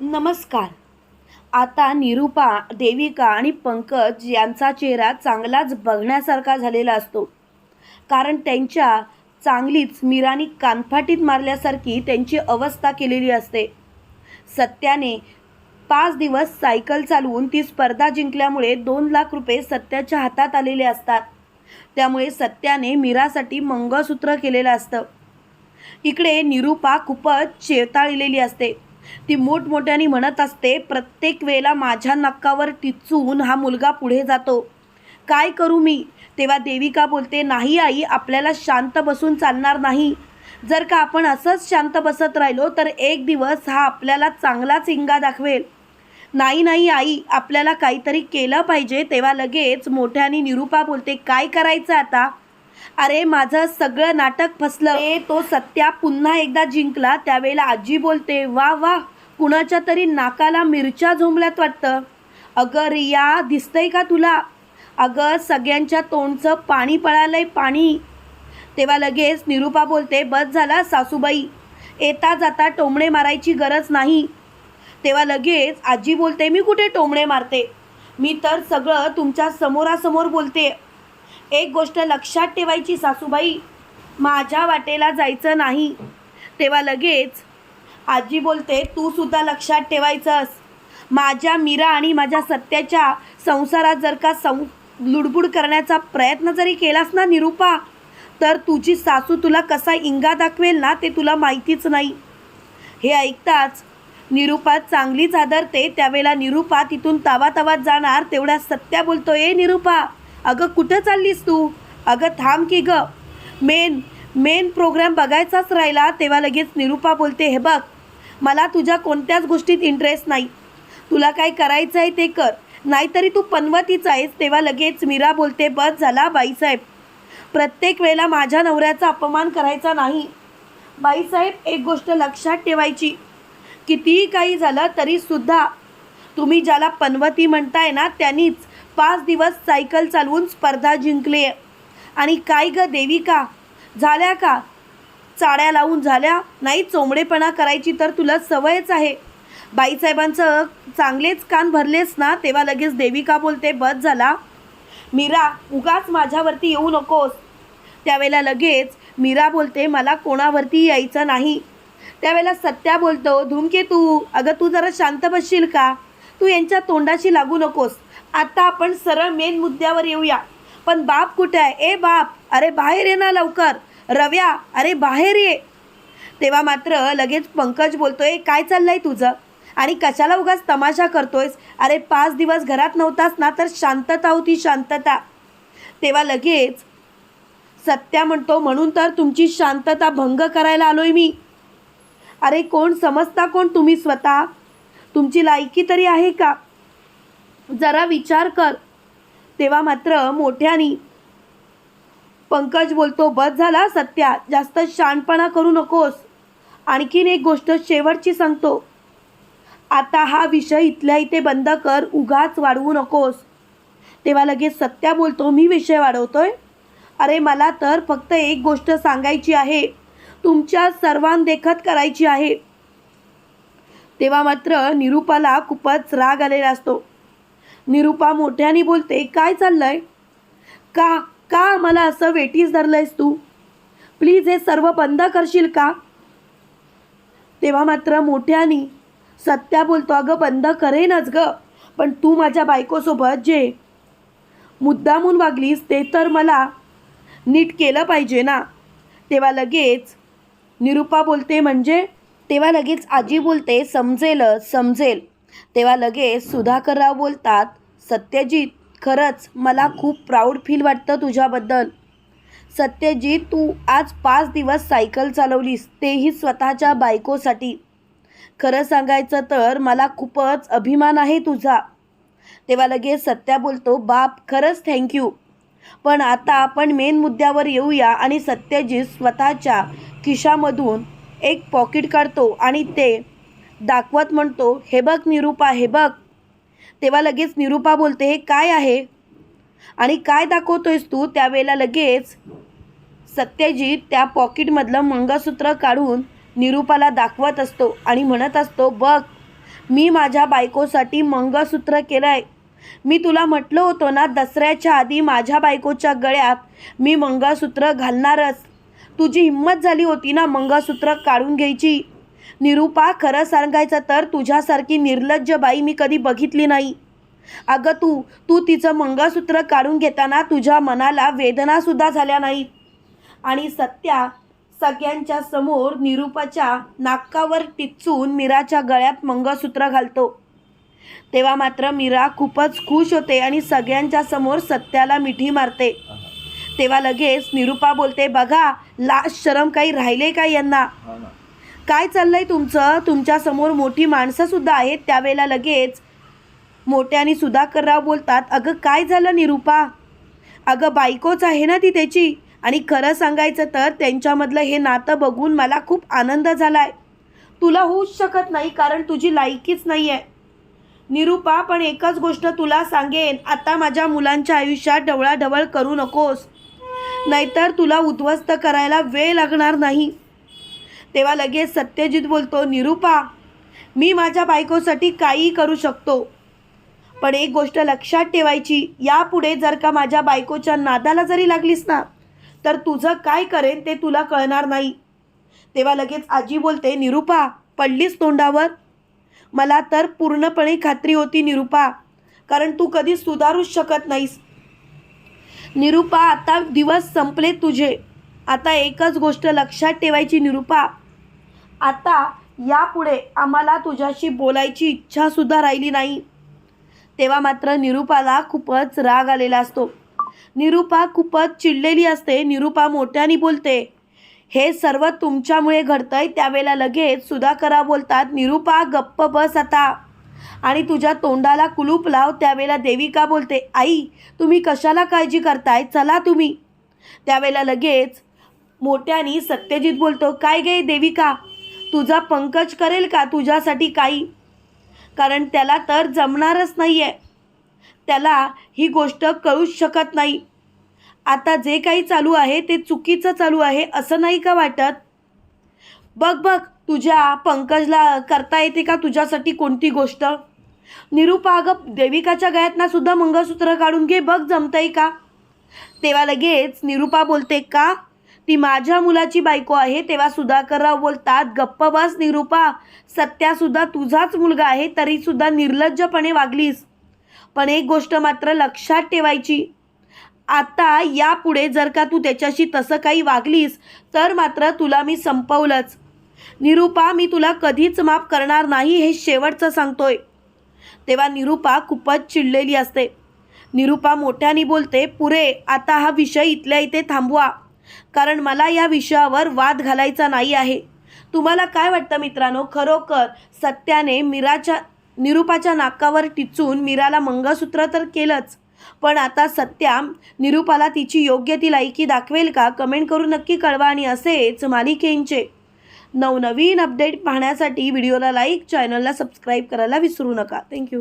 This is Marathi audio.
नमस्कार. आता निरूपा देविका आणि पंकज यांचा चेहरा चांगलाच बघण्यासारखा झालेला असतो. कारण त्यांच्या चांगलीच मीरानी कानफाटीत मारल्यासारखी त्यांची अवस्था केलेली असते. सत्याने पाच दिवस सायकल चालवून ती स्पर्धा जिंकल्यामुळे दोन लाख रुपये सत्याच्या हातात आलेले असतात. त्यामुळे सत्याने मीरासाठी मंगळसूत्र केलेलं असतं. इकडे निरूपा खूपच चेताळलेली असते. ती मोठमोठ्याने म्हणत असते प्रत्येक वेळेला माझ्या नक्कावर टिचून हा मुलगा पुढे जातो. काय करू मी? तेव्हा देविका बोलते नाही आई आपल्याला शांत बसून चालणार नाही. जर का आपण असंच शांत बसत राहिलो तर एक दिवस हा आपल्याला चांगलाच इंगा दाखवेल. नाही नाही आई आपल्याला काहीतरी केलं पाहिजे. तेव्हा लगेच मोठ्याने निरूपा बोलते काय करायचं आता? अरे माझं सगळं नाटक फसलं. ए तो सत्या पुन्हा एकदा जिंकला. त्यावेळेला आजी बोलते वा वा कुणाच्या तरी नाकाला मिरच्या झोंबल्यात वाटतं. अगं रिया दिसतंय का तुला? अगं सगळ्यांच्या तोंडचं पाणी पळालंय पाणी. तेव्हा लगेच निरूपा बोलते बस झाला सासूबाई. येता जाता टोमणे मारायची गरज नाही. तेव्हा लगेच आजी बोलते मी कुठे टोमणे मारते? मी तर सगळं तुमच्या समोरासमोर बोलते. एक गोष्ट लक्षात ठेवायची सासूबाई माझ्या वाटेला जायचं नाही. तेव्हा लगेच आजी बोलते तू सुद्धा लक्षात ठेवायचंस. माझ्या मीरा आणि माझ्या सत्याच्या संसारात जर का सं लुडबुड करण्याचा प्रयत्न जरी केलास ना निरूपा तर तुझी सासू तुला कसा इंगा दाखवेल ना ते तुला माहितीच नाही. हे ऐकताच निरूपा चांगलीच आदरते. त्यावेळेला निरूपा तिथून तावा जाणार तेवढ्या सत्या बोलतो ए निरूपा अगं कुठं चाललीस तू? अगं थांब की ग. मेन मेन प्रोग्राम बघायचाच राहिला तेव्हा लगेच निरूपा बोलते हे बघ मला तुझ्या कोणत्याच गोष्टीत इंटरेस्ट नाही. तुला काय करायचं आहे ते कर. नाहीतरी तू पनवतीच आहेस. तेव्हा लगेच मीरा बोलते बस झाला बाईसाहेब. प्रत्येक वेळेला माझ्या नवऱ्याचा अपमान करायचा नाही. बाईसाहेब एक गोष्ट लक्षात ठेवायची. कितीही काही झालं तरीसुद्धा तुम्ही ज्याला पनवती म्हणताय ना त्यांनीच पाच दिवस सायकल चालवून स्पर्धा जिंकली. आणि काय ग देविका? झाल्या का? चाड्या लावून झाल्या? नाही चोंबडेपणा करायची तर तुला सवयच आहे. बाईसाहेबांचं चांगलेच कान भरलेस ना तेव्हा लगेच देविका बोलते बस झाला. मीरा उगाच माझ्यावरती येऊ नकोस. त्यावेळेला लगेच मीरा बोलते मला कोणावरती यायचं नाही. त्यावेळेला सत्या बोलतो धुमके तू अगं तू जरा शांत बसशील का? तू यांच्या तोंडाशी लागू नकोस. आता आपण सरळ मेन मुद्द्यावर येऊया. पण बाप कुठे आहे? ए बाप अरे बाहेर ये ना लवकर. रव्या अरे बाहेर ये. तेव्हा मात्र लगेच पंकज बोलतोय काय चाललंय तुझं? आणि कशाला उगाच तमाशा करतोयस? अरे पाच दिवस घरात नव्हतास ना तर शांतता होती शांतता. तेव्हा लगेच सत्या म्हणतो म्हणून तर तुमची शांतता भंग करायला आलोय मी. अरे कोण? समजता कोण तुम्ही स्वतः? तुमची लायकी तरी आहे का? जरा विचार कर. तेव्हा मात्र मोठ्यानी पंकज बोलतो बस झाला सत्या जास्त शानपणा करू नकोस. आणखीन एक गोष्ट शेवटची सांगतो. आता हा विषय इथल्या इथे बंद कर उगाच वाढवू नकोस. तेव्हा लगेच सत्या बोलतो मी विषय वाढवतोय? अरे मला तर फक्त एक गोष्ट सांगायची आहे. तुमच्या सर्वांदेखत करायची आहे. तेव्हा मात्र निरूपाला खूपच राग आलेला असतो. निरूपा मोठ्याने बोलते काय चाललंय? का का मला असं वेटीस धरलंयस तू? प्लीज हे सर्व बंद करशील का? तेव्हा मात्र मोठ्यानी सत्या बोलतो अगं बंद करेनच ग पण तू माझ्या बायकोसोबत जे मुद्दामून वागलीस ते तर मला नीट केलं पाहिजे ना? तेव्हा लगेच निरूपा बोलते म्हणजे? तेव्हा लगेच आजी बोलते समजेल समजेल. तेव्हा लगेच सुधाकरराव बोलतात सत्यजित खरंच मला खूप प्राऊड फील वाटतं तुझ्याबद्दल. सत्यजित तू आज पाच दिवस सायकल चालवलीस तेही स्वतःच्या बायकोसाठी. खरं सांगायचं तर मला खूपच अभिमान आहे तुझा. तेव्हा लगेच सत्या बोलतो बाप खरंच थँक्यू पण आता आपण मेन मुद्द्यावर येऊया आणि सत्यजित स्वतःच्या खिशामधून एक पॉकेट काढतो आणि ते दाखवत म्हणतो हे बघ निरूपा हे बघ. तेव्हा लगेच निरूपा बोलते हे काय आहे? आणि काय दाखवतोयस तू? त्यावेळेला लगेच सत्यजित त्या पॉकेटमधलं मंगळसूत्र काढून निरूपाला दाखवत असतो आणि म्हणत असतो बघ मी माझ्या बायकोसाठी मंगळसूत्र केलं आहे मी तुला म्हटलं होतं ना दसऱ्याच्या आधी माझ्या बायकोच्या गळ्यात मी मंगळसूत्र घालणारच. तुझी हिंमत झाली होती ना मंगळसूत्र काढून घ्यायची? निरूपा खरं सांगायचं तर तुझ्यासारखी निर्लज्ज बाई मी कधी बघितली नाही. अगं तू तू तिचं मंगळसूत्र काढून घेताना तुझ्या मनाला वेदनासुद्धा झाल्या नाहीत. आणि सत्या सगळ्यांच्या समोर निरूपाच्या नाकावर टिचून मीराच्या गळ्यात मंगळसूत्र घालतो. तेव्हा मात्र मीरा खूपच खुश होते आणि सगळ्यांच्या समोर सत्याला मिठी मारते. तेव्हा लगेच निरूपा बोलते बघा लाज शरम काही राहिले का यांना? काय चाललंय तुमचं? तुमच्यासमोर मोठी माणसं सुद्धा आहेत त्यावेळेला लगेच मोठ्याने सुधाकरराव बोलतात अगं काय झालं निरूपा? अगं बायकोच आहे ना ती त्याची. आणि खरं सांगायचं तर त्यांच्यामधलं हे नातं बघून मला खूप आनंद झाला आहे तुला होऊच शकत नाही कारण तुझी लायकीच नाही आहे निरूपा पण एकच गोष्ट तुला सांगेन आता माझ्या मुलांच्या आयुष्यात ढवळाढवळ करू नकोस. नाहीतर तुला उद्ध्वस्त करायला वेळ लागणार नाही. तेव्हा लगेच सत्यजित बोलतो निरूपा मी माझ्या बायकोसाठी काहीही करू शकतो. पण एक गोष्ट लक्षात ठेवायची यापुढे जर का माझ्या बायकोच्या नादाला जरी लागलीस ना तर तुझं काय करेन ते तुला कळणार नाही. तेव्हा लगेच आजी बोलते निरूपा पडलीस तोंडावर? मला तर पूर्णपणे खात्री होती निरूपा कारण तू कधी सुधारूच शकत नाहीस. निरूपा आता दिवस संपले तुझे. आता एकच गोष्ट लक्षात ठेवायची निरूपा. आता यापुढे आम्हाला तुझ्याशी बोलायची इच्छासुद्धा राहिली नाही. तेव्हा मात्र निरूपाला खूपच राग आलेला असतो. निरूपा खूपच चिडलेली असते. निरूपा मोठ्याने बोलते हे सर्व तुमच्यामुळे घडतंय त्यावेळेला लगेच सुधाकरा बोलतात निरूपा गप्प बस आता. आणि तुझ्या तोंडाला कुलूप लाव त्यावेळेला देविका बोलते आई तुम्ही कशाला काळजी करताय? चला तुम्ही. त्यावेळेला लगेच मोठ्यानी सत्यजित बोलतो काय गे देविका? तुझा पंकज करेल का तुझ्यासाठी काही? कारण त्याला तर जमणारच नाही आहे त्याला ही गोष्ट कळूच शकत नाही. आता जे काही चालू आहे ते चुकीचं चालू आहे असं नाही का वाटत? बघ बघ तुझ्या पंकजला करता येते का तुझ्यासाठी कोणती गोष्ट? निरुपा अगं देविकाच्या गळ्यातनं सुद्धा मंगळसूत्र काढून घे बघ जमतंय का? तेव्हा लगेच निरुपा बोलते का? ती माझ्या मुलाची बायको आहे तेव्हा सुधाकरराव बोलतात गप्प बस निरूपा सत्यासुद्धा तुझाच मुलगा आहे तरीसुद्धा निर्लज्जपणे वागलीस. पण एक गोष्ट मात्र लक्षात ठेवायची. आता यापुढे जर का तू त्याच्याशी तसं काही वागलीस तर मात्र तुला मी संपवलंच. निरूपा मी तुला कधीच माफ करणार नाही हे शेवटचं सांगतोय. तेव्हा निरूपा खूपच चिडलेली असते. निरूपा मोठ्याने बोलते पुरे आता हा विषय इथल्या इथे थांबवा. कारण मला या विषयावर वाद घालायचा नाही आहे. तुम्हाला काय वाटतं मित्रांनो? खरोखर सत्याने मीराच्या निरूपाच्या नाकावर टिचून मीराला मंगळसूत्र तर केलंच पण आता सत्या निरूपाला तिची योग्य ती लायकी दाखवेल का? कमेंट करून नक्की कळवा आणि असेच मालिकेंचे नवनवीन अपडेट पाहण्यासाठी व्हिडिओला लाईक चॅनलला सबस्क्राईब करायला विसरू नका. थँक्यू